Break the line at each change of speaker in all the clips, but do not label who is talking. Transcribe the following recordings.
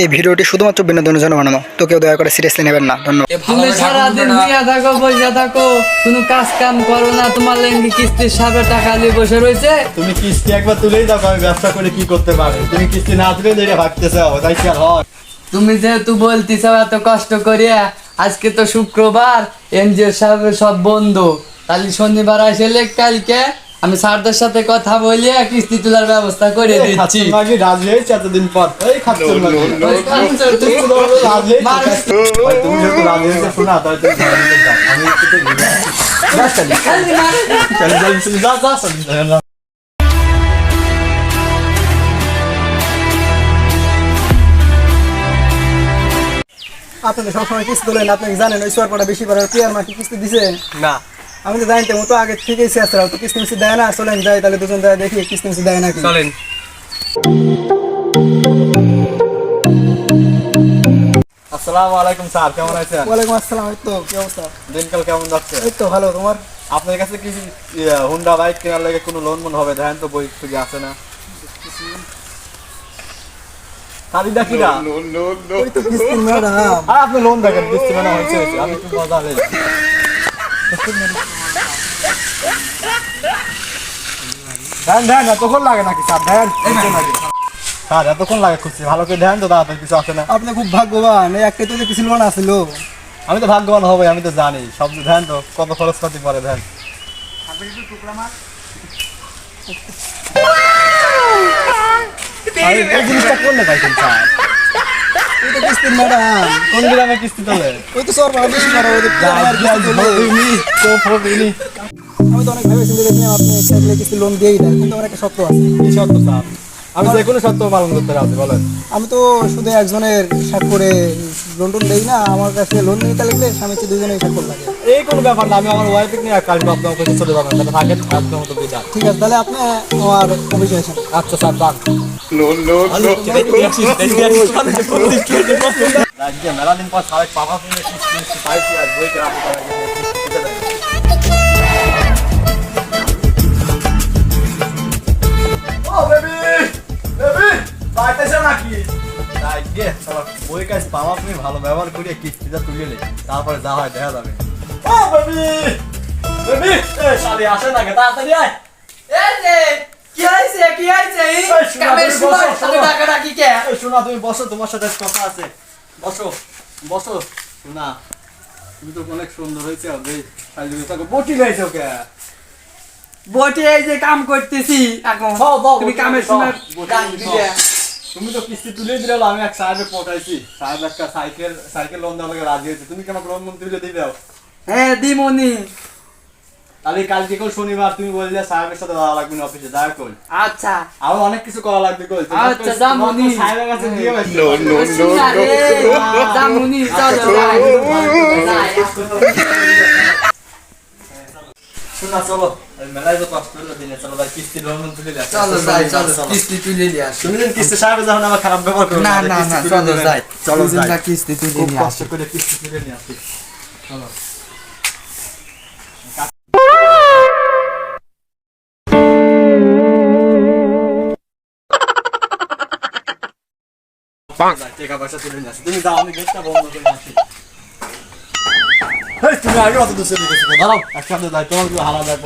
এই ভিডিওটি শুধুমাত্র বিনোদনের জন্য বানানো। তো কেউ দয়া করে সিরিয়াসলি নেবেন না। ধন্যবাদ।
তুমি সারাদিন শুয়ে থাকো বসে থাকো কোনো কাজ কাম করো না তোমার লেঙ্গি কিস্তির সাপে টাকা নিয়ে বসে রয়েছে।
তুমি কিস্তি একবার তুলেই দেখো আমি ব্যবসা করে কি করতে পারবে? তুমি কিস্তি না তুলে ভাবতেছে তাই কি হয়?
তুমি যেহেতু বলতিস এত কষ্ট করিয়া আজকে তো শুক্রবার এনজিও সাহেবের সব বন্ধ। তাহলে শনিবার আসলে কালকে আমি স্যারদের সাথে কথা বলিয়ে কিস্তি তোলার ব্যবস্থা করে দিচ্ছি
মাগি রাজি হয়েছে এতদিন পর এই মাগি তুমি
তুমি-
রাজি হয়েছে। তুমি যেহেতু রাজি হয়েছে শোনা। আমি একটু তো যা চলি।
খালি মারে।
চলি, চলি, চলি, যা, যা, চলি, যা, যা।
আপনি সবসময় কিস্তি তোলেন আপনি জানেন ওই সোয়ারপাটা বেশি করে প্রিয়ার মাকে কিস্তি দিছে
না
আমি তো জানতাম ও তো আগে থেকেই শেষ তো কিস্তি দেয় না চলেন যাই তাহলে দুজন যায় দেখি কিস্তি দেয় নাকি?
চলেন। আসসালামু আলাইকুম স্যার কেমন আছেন?
ওয়ালাইকুম আসসালাম এই তো কি অবস্থা?
দিনকাল কেমন যাচ্ছে?
এই তো ভালো তোমার?
আপনার কাছে কি হুন্ডা বাইক কেনার লাগে কোনো লোন মন হবে? দেখেন তো বই থেকে আসে না। খালি দেখি না।
ওই তো কিস্তি ম্যাডাম।
আর আপনি লোন দেখেন কিস্তি মানে হয়েছে হয়েছে। আমি একটু মজা নেই ধ্যান ধ্যান এতক্ষণ লাগে নাকি স্যার? ধ্যান স্যার এতক্ষণ লাগে খুঁজছি। ভালো করে ধ্যান তো তাড়াতাড়ি কিছু আসে না?
আপনি খুব ভাগ্যবান এই তো যে
আমি তো ভাগ্যবান হবে আমি তো জানি। সব ধ্যান তো কত খরচ পাতি পরে ধ্যান। এই জিনিসটা করলে পাইছেন স্যার।
ওই তো ম্যাডাম
কোন গ্রামে কিস্তি তোলে?
ওই তো সোয়ারপাটা বেশি করে ওই তো প্রিয়ার মার কিস্তি তোলে। আমি তো অনেক ভেবেছিলাম দেখলাম আপনি এক কিস্তি লোন দিয়েই দেন কিন্তু আমার একটা শর্ত আছে।
কি সত্য স্যার? আমি যে কোনো সত্য পালন করতে রাজি বলেন।
আমি তো শুধু একজনের স্বাক্ষরে লোন টোন দেই না আমার কাছে লোন নিতে লাগলে স্বামী চেয়ে দুজনেই লাগে।
এই কোনো ব্যাপার না আমি আমার ওয়াইফ নিয়ে আপনার কাছে চলে যাবেন তাহলে থাকেন আপনার মতো
ঠিক আছে তাহলে আপনি আমার অফিসে আসেন
আচ্ছা স্যার ভালো ব্যবহার করিয়ে কিস্তিটা তুলে নে তারপরে যা হয় দেখা যাবে ও বেবি বেবি এ শালি আসে নাকি তাড়াতাড়ি আয়
এই যে, কি হয়েছে? কি কামের
তুমি
সময়
শোনো।
টাকা রাখি কে?
শোনা তুমি বসো তোমার সাথে কথা আছে। বসো বসো। শোনা তুমি তো অনেক সুন্দর হয়েছে বটি গাইছে ওকে।
বটে এই যে কাম করতেছি এখন। তুমি কামের সময় ডাক
তুমি তো কিস্তি তুলে দিলে আমি এক সাহেবে পটাইছি। সাহেব একটা সাইকেল সাইকেল লোন দেওয়ার লাগে রাজি হয়েছে। তুমি কেমন লোন মন তুলে দিবে?
হ্যাঁ দিমনি।
তাহলে কালকে কোন শনিবার তুমি বললে সাহেবের সাথে যাওয়া লাগবে না অফিসে দেখা কল।
আচ্ছা।
আরও অনেক কিছু করা লাগবে কল।
আচ্ছা, যামুনি।
সাহেবের কাছে দিয়ে গেছে
শোনা রে, জামুনি, চলো,
শোনা চলো। এই মেলায় তো কষ্ট হলো দিনে। চলো ভাই কিস্তি লোন তুলে দেয়
চলো যাই চলো কিস্তি তুলে
তুমি যেন কিস্তি সাহেব যখন আমার খারাপ ব্যবহার করো
না না না চলো যাই।
চলো যাই।
কিস্তি তুলে নিয়ে
কষ্ট করে কিস্তি তুলে নিয়ে আসি। চলো। টাকা পয়সা তুলে নিয়ে আসি। তুমি যাও, আমি গেটটা বন্ধ করে আসি। তুমি আগে অত দূর? দাঁড়াও, একসাথে কি হারা যায়?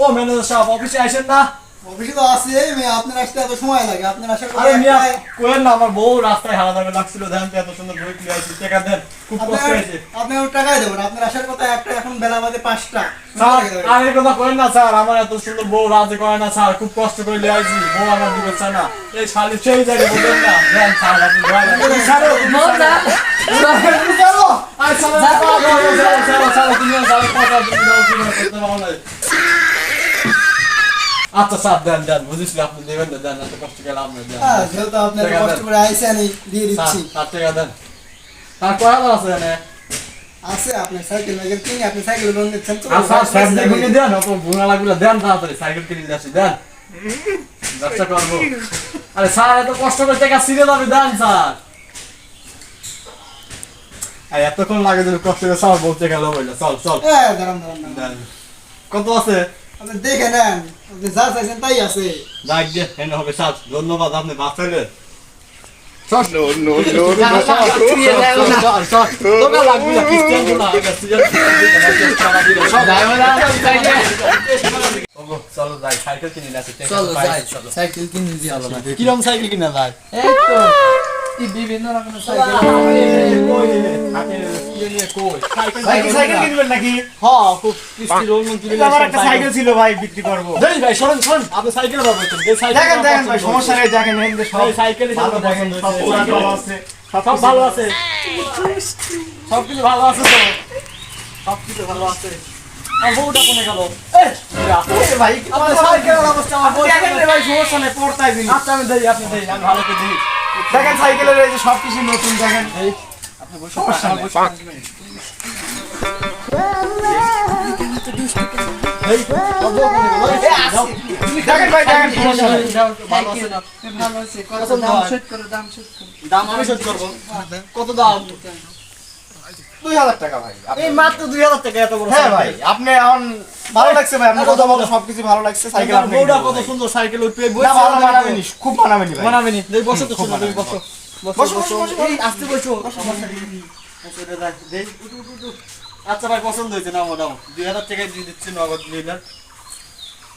ও ম্যানেজার সাহেব অফিসে আসেন না
অফিসে তো আসি মেয়ে আপনার আসতে এত সময় লাগে আপনার আসার
আরে মিয়া কোয়েন না আমার বউ রাস্তায় হারা যাবে লাগছিল দেখেন এত সুন্দর বই কিনে আসছি টাকা দেন খুব কষ্ট হয়েছে
আপনি আমার টাকাই দেবেন আপনার আসার কথা একটা এখন বেলা বাজে পাঁচটা
আর এই কথা করেন না স্যার আমার এত সুন্দর বউ রাতে করে না স্যার খুব কষ্ট করে লিয়ে আইছি বউ আমার দিকে চায় না এই শালি সেই জায়গায় বলেন না দেন স্যার আপনি দয়া স্যার
মজা
চলো আর চলো চলো চলো চলো তুমি যাও কথা তুমি যাও কি করতে পারো না আচ্ছা স্যার দেন দেন বুঝিস না আপনি দেবেন না দেন এত কষ্ট করে দেন
হ্যাঁ যেহেতু আপনি এত কষ্ট করে আইসেন দিয়ে দিচ্ছি
স্যার টাকা দেন স্যার কয় হাজার আছে এনে
আছে আপনার সাইকেল কিনে আপনি সাইকেল লোন নিচ্ছেন তো
স্যার দেন অত ভুনা লাগলে দেন তাড়াতাড়ি সাইকেল কিনে দেন ব্যবসা করব আরে স্যার এত কষ্ট করে টাকা ছিঁড়ে যাবে দেন স্যার আর এতক্ষণ লাগে যদি কষ্ট করে স্যার বলতে গেল বললে চল চল
হ্যাঁ দাঁড়ান দাঁড়ান দাঁড়ান।
কত আছে
আপনি দেখে নেন আপনি যা চাইছেন তাই আছে
যাক গে এনে হবে স্যার ধন্যবাদ আপনি বাঁচাইলেন
ছুঁয়ে দেও না।
তোকে লাগবে না খ্রিস্টান গুলো আগে
যাইবো না, সাইকেল।
চলো যাই সাইকেল কিনে না
চলো যাই সাইকেল কিনে দিয়ে আসি।
কিরম সাইকেল কিনা যায়
এই তো কি বিভিন্ন রকমের সাইকেল
সাইকেল সাইকেল কিনবেন নাকি?
হ্যাঁ খুব কিস্তি রোল
আমার একটা সাইকেল। ছিল ভাই বিক্রি করব।
দেই ভাই শোনেন শোন আপনি সাইকেল পাবেন তো যে সাইকেল
দেখেন দেখেন ভাই সমস্যা নেই দেখেন এই সব
এই
ভালো দেখেন সব ভালো আছে।
সব ভালো আছে। সব কিছু ভালো আছে তো। সব কিছু ভালো আছে। বউটা কোনে গেল?
ভাই
আপনার সাইকেলের অবস্থা আমার
আপনি দেখেন রে ভাই সমস্যা নেই পড়তাই দিন
আচ্ছা আমি দেই আপনি দেই আমি ভালো করে দিই।
দেখেন সাইকেলের এই যে সব কিছু নতুন দেখেন।
কত দাম
দুই হাজার টাকা ভাই
এই মাত্র দুই হাজার টাকা এত বড়
হ্যাঁ ভাই আপনি এখন ভালো লাগছে ভাই আপনার কথা বলো সবকিছু ভালো লাগছে সাইকেল আপনি
কত সুন্দর সাইকেল উঠবে
না ভালো মানাবেনি খুব মানাবেনি
মানাবেনি। দেই বসো তো সুন্দর তুমি বসো বসো
বসো,
এই আসতে বসো। আচ্ছা ভাই পছন্দ হয়েছে নাও নাও দুই হাজার টাকায় দিয়ে দিচ্ছি নগদ লিটার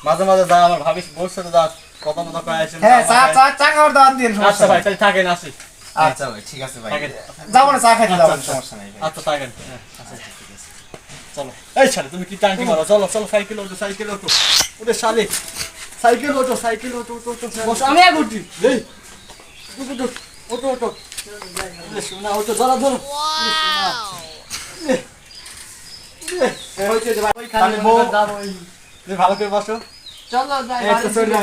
মাঝে মাঝে যা আমার ভাবিস বোর সাথে যা কথা মতো
হ্যাঁ চা চা চা খাওয়ার দাওয়াত দিন
আচ্ছা ভাই তাহলে থাকেন আসি।
আচ্ছা। ভাই ঠিক আছে ভাই। যাব না চা খাইতে যাব সমস্যা নাই
আচ্ছা থাকেন। ঠিক আছে। চলো। এই শালি তুমি কি টাঙ্কি মারো? চলো চলো সাইকেল ওঠো সাইকেল ওঠো। ওরে শালি সাইকেল ওঠো সাইকেল ওঠো ওঠো ওঠো বসো আমি আগে উঠি এই ওঠো ওরে সোনা ওঠো ধরো ধরো ভালো করে বসো
চলো
চলে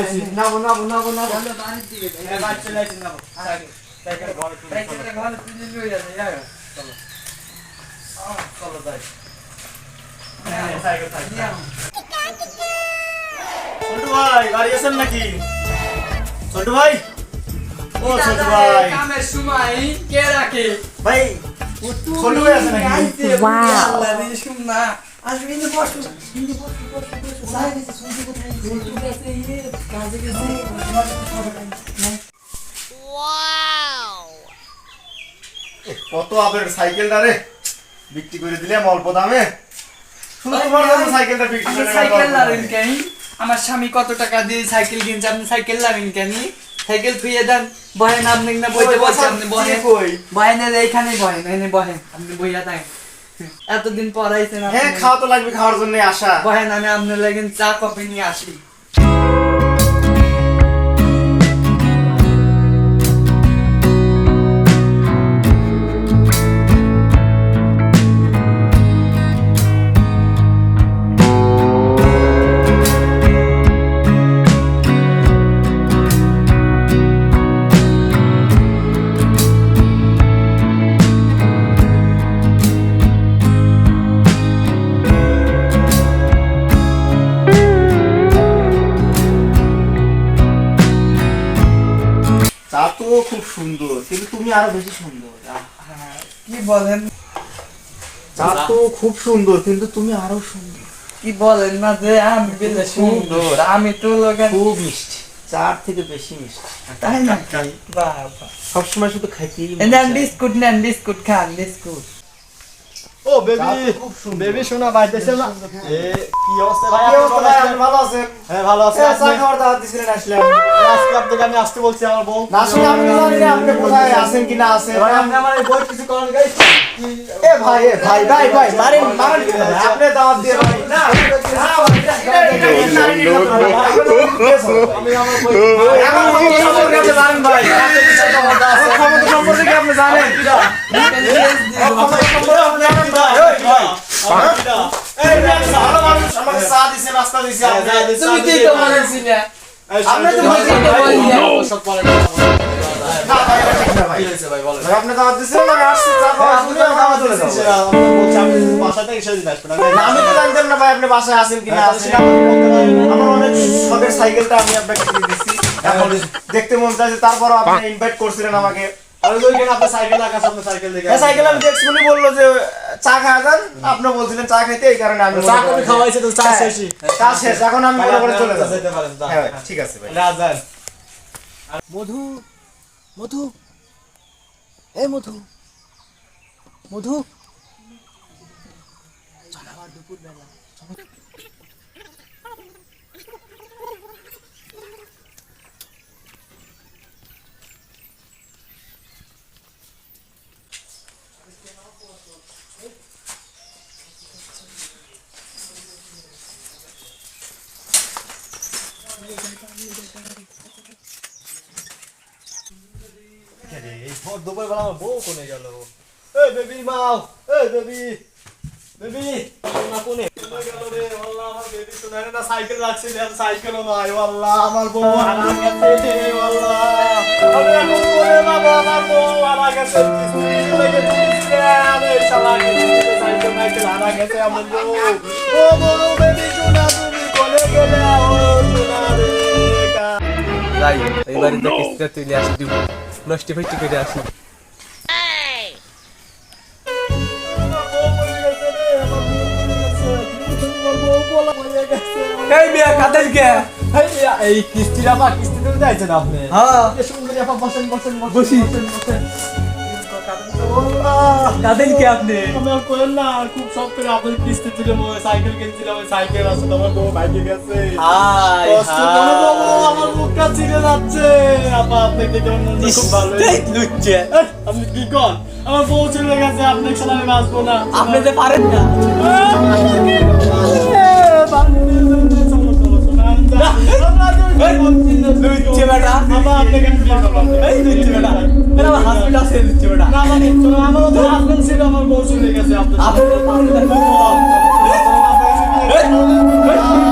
চলো
চলে হ্যাঁ,
ভাই বাড়ি আছেন নাকি ছোট ভাই কত আবের সাইকেলটা রে? বিক্রি করে দিলাম অল্প দামে। সাইকেলটা বিক্রি
সাইকেল লারেন কেন? আমার স্বামী কত টাকা দিয়ে সাইকেল কিনছে? আপনি সাইকেল লারেন কেন? সাইকেল ফিরিয়ে দেন বহেন আপনি না বইতে বসে আপনি বহেন। বহেনের এইখানে বহেন এনে বহেন আপনি বইয়া দেন। এতদিন পর আইছেন
হ্যাঁ খাওয়া তো লাগবে খাওয়ার জন্য আসা
বহেন আমি আপনার লাগেন চা কফি নিয়ে আসি।
খুব সুন্দর কিন্তু তুমি আরও বেশি সুন্দর।
কি বলেন?
চা তো খুব সুন্দর কিন্তু তুমি আরও সুন্দর।
কি বলেন না যে আমি বেলে সুন্দর আমি তো লোকের
খুব মিষ্টি চার থেকে বেশি মিষ্টি।
তাই না? বাবা
সবসময় শুধু খাইতেই
নেন বিস্কুট নেন বিস্কুট খান বিস্কুট।
ও বেবি বেবি শোনা বাইতেছে না এ কি অবস্থা ভাই আপনি ভালো আছেন?
ভালো আছেন
হ্যাঁ ভালো আছি
এ, চা
আপনি
দাওয়াত দিছিলেন আসলাম
আজকে আপনাকে আমি আসতে বলছি আমার বউ
না আসলে আমি জানি না আপনি কোথায় আছেন কি না আছেন
এবার আপনি আমার এই বই কিছু করেন গাইস
এ ভাই এ ভাই ভাই ভাই মারেন মারেন আপনি দাওয়াত দিয়ে ভাই না না ভাই, এটা- এটা- এটা- ভাই।
আমি আমার বই
এখন ক্ষমতা সম্পর্কে আপনি জানেন ভাই আপনি সম্পর্কে আপনি জানেন আপনি আমি তো জানতাম না ভাই আপনি বাসায় আছেন কি না আমার অনেক শখের সাইকেলটা আমি আপনাকে কিনে দিচ্ছি দেখতে মন চাইছে তারপরও আপনি ইনভাইট করছিলেন আমাকে
আমি তো ওইখানে আপনার সাইকেল রাখা আপনার সাইকেল দেখে
এই সাইকেল আমি দেখছি উনি বলল যে চা খাওয়া যান আপনি বলছিলেন চা খাইতে এই কারণে আমি
চা কবে
করলাম যে-
খাওয়াইছে তো চা
হ্যাঁ,
শেষই।
চা শেষ এখন আমি মনে করে চলে যাব।
যেতে পারেন, যান।
হ্যাঁ ভাই, ঠিক আছে ভাই।
রাজান
মধু মধু। মধু মধু। মধু।
রে, এই ভর দুপুরবেলা। আমার বউ কোনে গেল? এই বেবি মাও এই বেবি বেবি না কোনে? গেল রে? আল্লাহ আমার বেবি তো না না সাইকেল রাখছি রে সাইকেলও নাই আল্লাহ আমার বউ হারা গেছে আল্লাহ আমি এখন কোনে বাবা আমার বউ হারা গেছে আরে শালা কিস্তি সাইকেল সাইকেল হারা গেছে আমার বউ। ও বড় বেবি শোনা তুমি কোনে গেলে? ও শোনা রে
যাই এই বাড়িতে কিস্তিটা তুলে আসি দিব। নষ্টি ফষ্টি করে আসি।
এই! মিয়া কাদের কে? এই মিয়া এই কিস্তিটা বা কিস্তি যাইছেন আপনি।
হ্যাঁ।
এই সুন্দর আপা বসেন বসেন বসেন বসেন। আপনি আমি আর কইেন না খুব শখ করে আপনার কিস্তি তুলে সাইকেল কিনছিলাম ওই সাইকেল আছে আমার বউ বাইকে গেছে কষ্ট করে বাবু আমার মুখটা ছিঁড়ে যাচ্ছে আপা আপনি দেখে আমার মনটা খুব ভালো
লুচ্ছে
আপনি কি কর আমার বউ চলে গেছে আপনি সাথে আমি বাঁচবো না
আপনি যে পারেন না লুচ্ছে বেটা এই লুচ্ছে বেটা এরা আমার হাসপিটাল আছে লুচ্ছে বেটা আপনি তো পারেন না